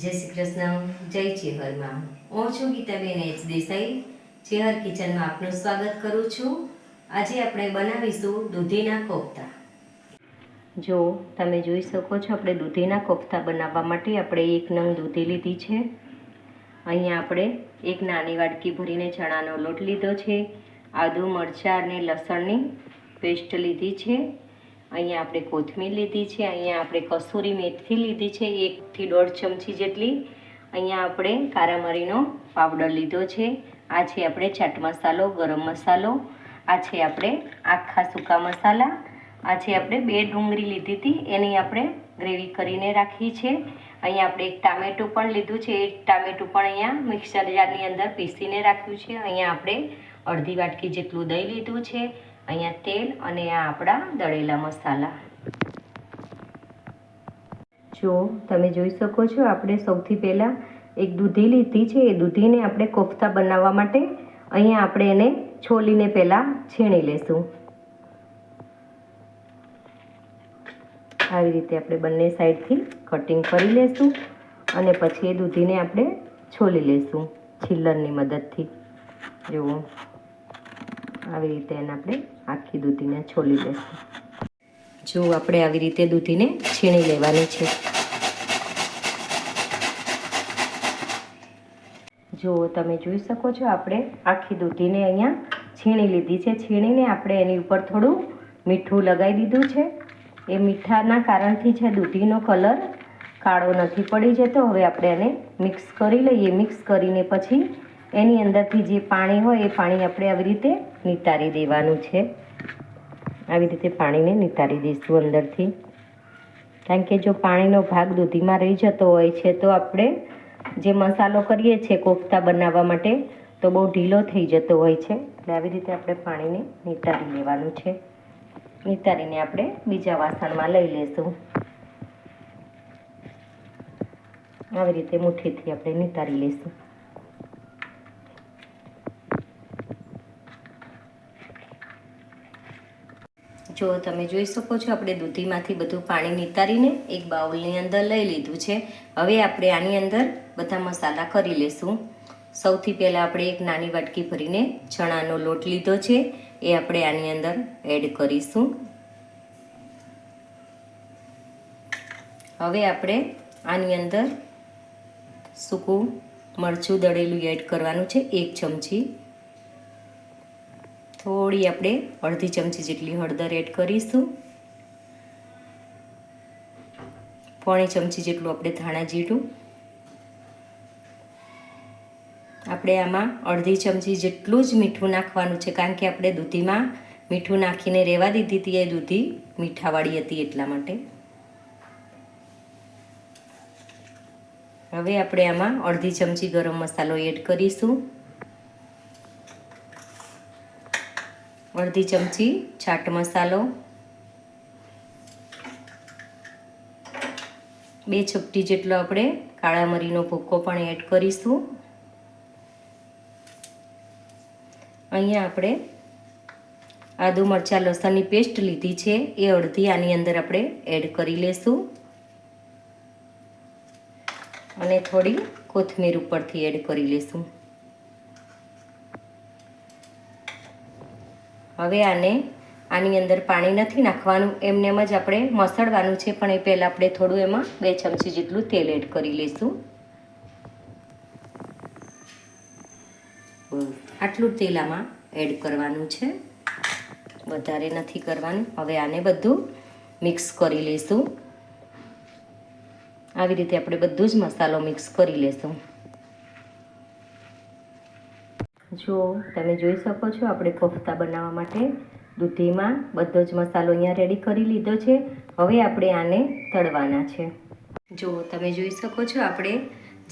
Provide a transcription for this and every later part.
જય શ્રી કૃષ્ણ, જય ચેહરમાં હું છું ગીતાબેન એચ દેસાઈ. ચેહર કિચનમાં આપનું સ્વાગત કરું છું. આજે આપણે બનાવીશું દૂધીના કોફતા. જો તમે જોઈ શકો છો, આપણે દૂધીના કોફતા બનાવવા માટે આપણે એક નંગ દૂધી લીધી છે. અહીંયા આપણે એક નાની વાટકી ભરીને ચણાનો લોટ લીધો છે. આદુ મરચાં અને લસણની પેસ્ટ લીધી છે. અહીંયા આપણે કોથમીર લીધી છે, અહીંયા આપણે કસૂરી મેથી લીધી છે, એકથી દોઢ ચમચી જેટલી. અહીંયા આપણે કારા મરીનો પાવડર લીધો છે. આ છે આપણે ચાટ મસાલો, ગરમ મસાલો. આ છે આપણે આખા સૂકા મસાલા. આ છે આપણે બે ડુંગળી લીધી હતી, એની આપણે ગ્રેવી કરીને રાખી છે. અહીંયા આપણે એક ટામેટું પણ લીધું છે એક ટામેટું પણ અહીંયા મિક્સર જારની અંદર પીસીને રાખ્યું છે. અહીંયા આપણે અડધી વાટકી જેટલું દહીં લીધું છે. અહીંયા તેલ અને આ આપણા દળેલા મસાલા. જો તમે જોઈ શકો છો, આપણે સૌથી પહેલાં એક દૂધી લીધી છે. એ દૂધીને આપણે કોફતા બનાવવા માટે અહીંયા આપણે એને છોલીને પહેલાં છીણી લેશું. આવી રીતે આપણે બંને સાઈડથી કટિંગ કરી લેશું અને પછી એ દૂધીને આપણે છોલી લેશું છિલ્લરની મદદથી. જુઓ. આવી રીતે એને આપણે આખી દૂધીને છોલી લેશું જો આપણે આવી રીતે દૂધીને છીણી લેવાની છે. જો તમે જોઈ શકો છો, આપણે આખી દૂધીને અહીંયા છીણી લીધી છે. છીણીને આપણે એની ઉપર થોડું મીઠું લગાવી દીધું છે. એ મીઠાના કારણથી છે દૂધીનો કલર કાળો નથી પડી જતો. હવે આપણે એને મિક્સ કરી લઈએ. મિક્સ કરીને પછી એની અંદરથી જે પાણી હોય એ પાણી આપણે આવી રીતે નિતારી દેવાનું છે. આવી રીતે પાણીને નિતારી દઈશું અંદરથી. કારણ કે જો પાણીનો ભાગ દૂધીમાં રહી જતો હોય છે, તો આપણે જે મસાલો કરીએ છીએ કોફતા બનાવવા માટે, તો બહુ ઢીલો થઈ જતો હોય છે. એટલે આવી રીતે આપણે પાણીને નિતારી લેવાનું છે. નિતારીને આપણે બીજા વાસણમાં લઈ લેશું. આવી રીતે મુઠ્ઠીથી આપણે નિતારી લઈશું જો તમે જોઈ શકો છો, આપણે દૂધીમાંથી બધું પાણી નિતારીને એક બાઉલની અંદર લઈ લીધું છે. હવે આપણે આની અંદર બધા મસાલા કરી લેશું. સૌથી પહેલાં આપણે એક નાની વાટકી ભરીને ચણાનો લોટ લીધો છે. એ આપણે આની અંદર એડ કરીશું. હવે આપણે આની અંદર સૂકું મરચું દળેલું એડ કરવાનું છે, એક ચમચી. થોડી આપણે અડધી ચમચી જેટલી હળદર એડ કરીશું. પોણી ચમચી જેટલું આપણે ધાણા જીરું. આપણે આમાં અડધી ચમચી જેટલું જ મીઠું નાખવાનું છે, કારણ કે આપણે દૂધીમાં મીઠું નાખીને રહેવા દીધી હતી, એ દૂધી મીઠાવાળી હતી એટલા માટે. હવે આપણે આમાં અડધી ચમચી ગરમ મસાલો એડ કરીશું. અડધી ચમચી ચાટ મસાલો, બે ચપટી જેટલો આપણે કાળા મરીનો ભૂક્કો પણ એડ કરીશું. અહીંયા આપણે આદુ મરચાં, લસણની પેસ્ટ લીધી છે, એ અડધી આની અંદર આપણે એડ કરી લેશું. અને થોડી કોથમીર ઉપરથી એડ કરી લેશું. હવે આને આની અંદર પાણી નથી નાખવાનું. એમનેમ જ આપણે મસળવાનું છે, પણ એ પહેલાં આપણે થોડું એમાં બે ચમચી જેટલું તેલ એડ કરી લઈશું. આટલું તેલ આમાં એડ કરવાનું છે. વધારે નથી કરવાનું. હવે આને બધું મિક્સ કરી લઈશું. આવી રીતે આપણે બધું જ મસાલો મિક્સ કરી લઈશું. જો તમે જોઈ શકો છો, આપણે કોફતા બનાવવા માટે દૂધીમાં બધો જ મસાલો અહીંયા રેડી કરી લીધો છે. હવે આપણે આને તળવાના છે. જો તમે જોઈ શકો છો, આપણે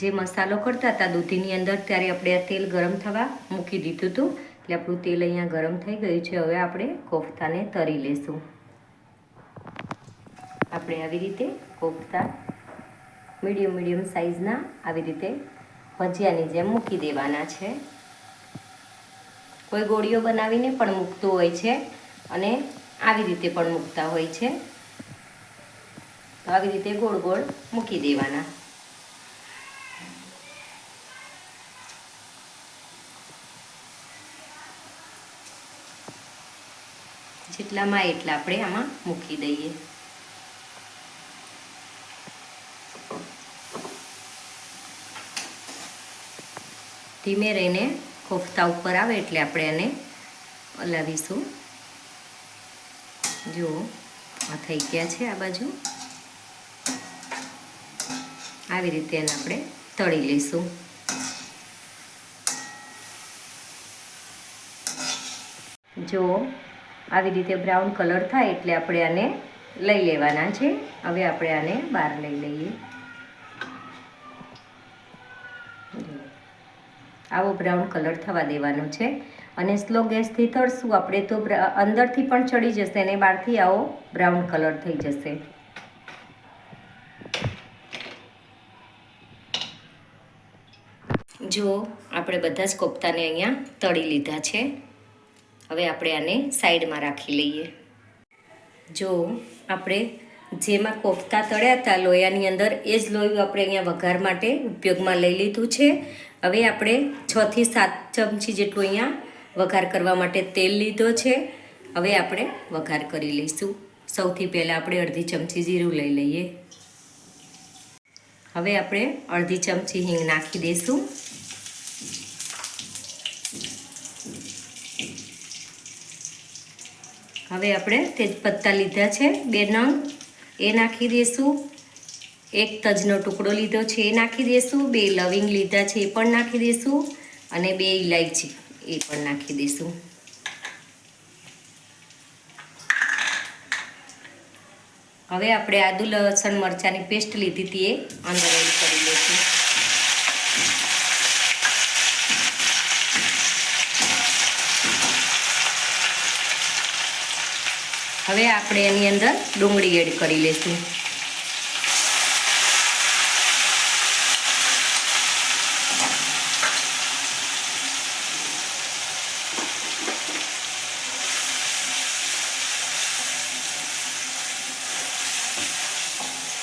જે મસાલો કરતા હતા દૂધીની અંદર, ત્યારે આપણે આ તેલ ગરમ થવા મૂકી દીધું હતું. એટલે આપણું તેલ અહીંયા ગરમ થઈ ગયું છે. હવે આપણે કોફતાને તરી લેશું. આપણે આવી રીતે કોફતા મીડિયમ મીડિયમ સાઇઝના આવી રીતે ભજીયાની જેમ મૂકી દેવાના છે. કોઈ ગોળીઓ બનાવીને પણ મૂકતું હોય છે અને આવી રીતે પણ મૂકતા હોય છે. તો આવી રીતે ગોળ ગોળ મૂકી દેવાના. જેટલામાં એટલા આપણે આમાં મૂકી દઈએ. ધીમે રહીને કોફતા ઉપર આવે એટલે આપણે એને હલાવીશું. જુઓ, આ થઈ ગયા છે આ બાજુ. આવી રીતે એને આપણે તળી લઈશું. જો, આવી રીતે બ્રાઉન કલર થાય એટલે આપણે આને લઈ લેવાના છે. હવે આપણે આને બહાર લઈ લઈએ. આવો બ્રાઉન કલર થવા દેવાનો છે. અને સ્લો ગેસથી તળશું આપણે તો અંદરથી પણ ચડી જશે અને બહારથી આવો બ્રાઉન કલર થઈ જશે. જો, આપણે બધા જ કોફતાને અહીંયા તળી લીધા છે. હવે આપણે આને સાઈડમાં રાખી લઈએ. જો, આપણે જેમાં કોફતા તળ્યા હતા લોયાની અંદર એ જ લોયું આપણે અહીંયા વઘાર માટે ઉપયોગમાં લઈ લીધું છે. હવે આપણે છથી સાત ચમચી જેટલું અહીંયા વઘાર કરવા માટે તેલ લીધો છે. હવે આપણે વઘાર કરી લઈશું. સૌથી પહેલાં આપણે અડધી ચમચી જીરું લઈ લઈએ. હવે આપણે અડધી ચમચી હિંગ નાખી દઈશું. હવે આપણે તેજપત્તા લીધા છે, બે નંગ. એ નાખી દઈશું. એક તજનો ટુકડો લીધો છે, એ નાખી દઈશું બે લવિંગ લીધા છે, એ પણ નાખી દઈશું અને બે ઇલાયચી એ પણ નાખી દઈશું હવે આપણે આદુ, લસણ, મરચાંની પેસ્ટ લીધી હતી, એ અંદર એડ કરી લઈશું હવે આપણે એની અંદર ડુંગળી એડ કરી લઈશું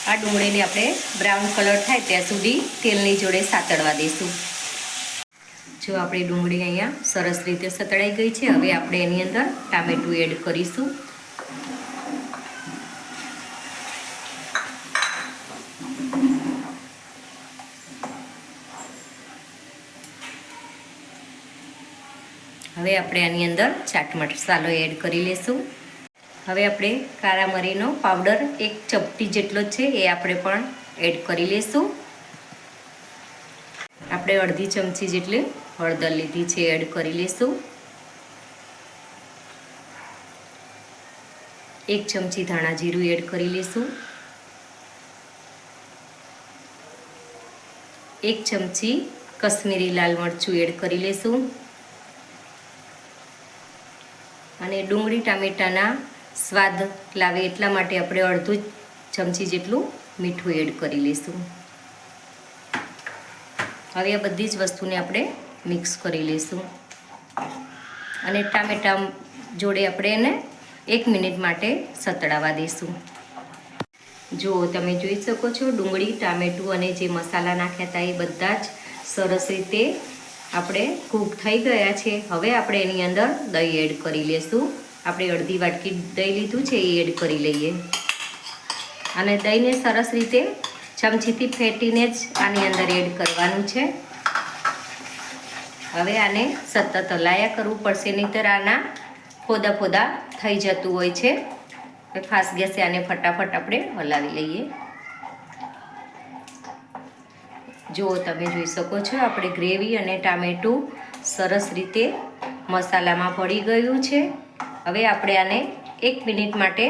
આ ડુંગળીને આપણે બ્રાઉન કલર થાય ત્યાં સુધી તેલની જોડે સાતળવા દઈશું. જો આપણી ડુંગળી અહીંયા સરસ રીતે સતળાઈ ગઈ છે, હવે આપણે એની અંદર ટામેટું એડ કરીશું. હવે આપણે આની અંદર ચાટ મસાલો એડ કરી લઈશું હવે આપણે કાળા મરીનો પાવડર એક ચપટી જેટલો છે એ આપણે પણ એડ કરી લઈશું આપણે અડધી ચમચી જેટલી હળદર લીધી છે એડ કરી લઈશું એક ચમચી ધાણા જીરું એડ કરી લઈશું એક ચમચી કશ્મીરી લાલ મરચું એડ કરી લઈશું અને ડુંગળી ટામેટાના સ્વાદ લાવે એટલા માટે આપણે અડધું ચમચી જેટલું મીઠું એડ કરી લઈશું. હવે આ બધી જ વસ્તુને આપણે મિક્સ કરી લઈશું. અને ટામેટા જોડે આપણે એને એક મિનિટ માટે સતડાવા દઈશું. જો તમે જોઈ શકો છો, ડુંગળી, ટામેટું અને જે મસાલા નાખ્યા હતા એ બધા જ સરસ રીતે આપણે કૂક થઈ ગયા છે. હવે આપણે એની અંદર દહીં એડ કરી લઈશું. આપણે અડધી વાટકી દહીં લીધું છે, એ એડ કરી લઈએ. અને દહીંને સરસ રીતે ચમચીથી ફેટીને જ આની અંદર એડ કરવાનું છે. હવે આને સતત હલાયા કરવું પડશે, નહીંતર આના ફોદા ફોદા થઈ જતું હોય છે. ખાસ ગેસે આને ફટાફટ આપણે હલાવી લઈએ. જો તમે જોઈ શકો છો, આપણે ગ્રેવી અને ટામેટું સરસ રીતે મસાલામાં ભળી ગયું છે. હવે આપણે આને એક મિનિટ માટે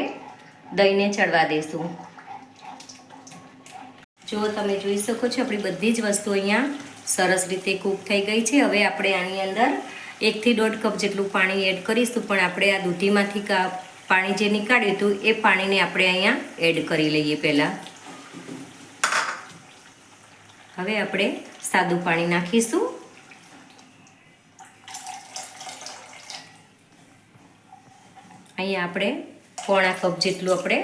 દહીંને ચડવા દઈશું જો તમે જોઈ શકો છો, આપણી બધી જ વસ્તુ અહીંયા સરસ રીતે કૂક થઈ ગઈ છે. હવે આપણે આની અંદર એકથી દોઢ કપ જેટલું પાણી એડ કરીશું, પણ આપણે આ દૂધીમાંથી પાણી જે નીકાળ્યું હતું, એ પાણીને આપણે અહીંયા એડ કરી લઈએ પહેલાં. હવે આપણે સાદું પાણી નાખીશું. અહીંયા આપણે પોણા કપ જેટલું આપણે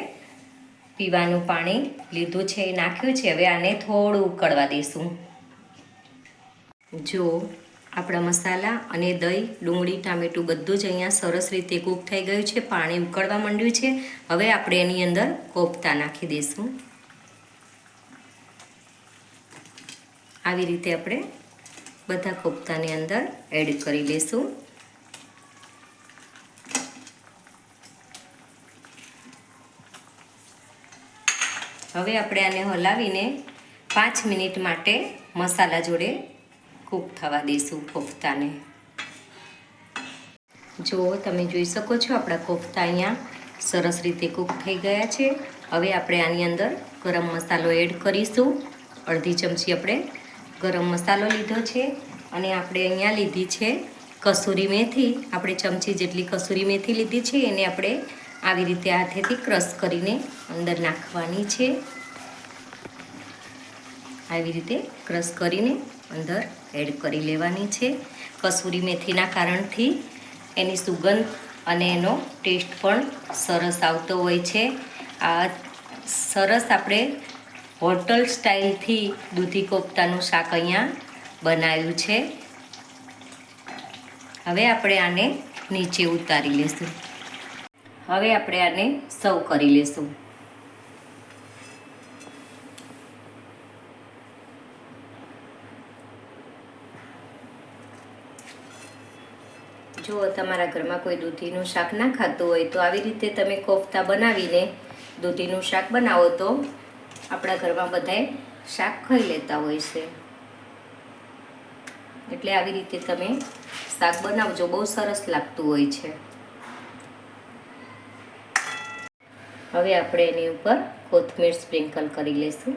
પીવાનું પાણી લીધું છે, એ નાખ્યું છે. હવે આને થોડું ઉકળવા દઈશું. જો આપણા મસાલા અને દહીં, ડુંગળી, ટામેટું બધું જ અહીંયા સરસ રીતે કૂક થઈ ગયું છે, પાણી ઉકળવા માંડ્યું છે. હવે આપણે એની અંદર કોફતા નાખી દઈશું. આવી રીતે આપણે બધા કોફતાની અંદર એડ કરી લઈશું. હવે આપણે આને હલાવીને પાંચ મિનિટ માટે મસાલા જોડે કૂક થવા દઈશું કોફતાને. જો તમે જોઈ શકો છો આપણા કોફતા અહીંયા સરસ રીતે કૂક થઈ ગયા છે. હવે આપણે આની અંદર ગરમ મસાલો એડ કરીશું. અડધી ચમચી આપણે ગરમ મસાલો લીધો છે અને આપણે અહીંયા લીધી છે કસૂરી મેથી. આપણે ચમચી જેટલી કસૂરી મેથી લીધી છે એને આપણે આવી રીતે હાથેથી ક્રશ કરીને અંદર નાખવાની છે. આવી રીતે ક્રશ કરીને અંદર એડ કરી લેવાની છે. કસૂરી મેથીના કારણથી એની સુગંધ અને એનો ટેસ્ટ પણ સરસ આવતો હોય છે. આ સરસ આપણે હોટલ સ્ટાઇલથી દૂધી કોફતાનું શાક અહીંયા બનાવ્યું છે. હવે આપણે આને નીચે ઉતારી લેશું. હવે આપણે આને સર્વ કરી લેશું. જો તમારા ઘરમાં કોઈ દૂધીનું શાક ના ખાતું હોય તો આવી રીતે તમે કોફતા બનાવીને દૂધીનું શાક બનાવો તો આપણા ઘરમાં બધાએ શાક ખાઈ લેતા હોય છે. એટલે આવી રીતે તમે શાક બનાવજો, બહુ સરસ લાગતું હોય છે. હવે આપણે એની ઉપર કોથમીર સ્પ્રિંકલ કરી લઈશું.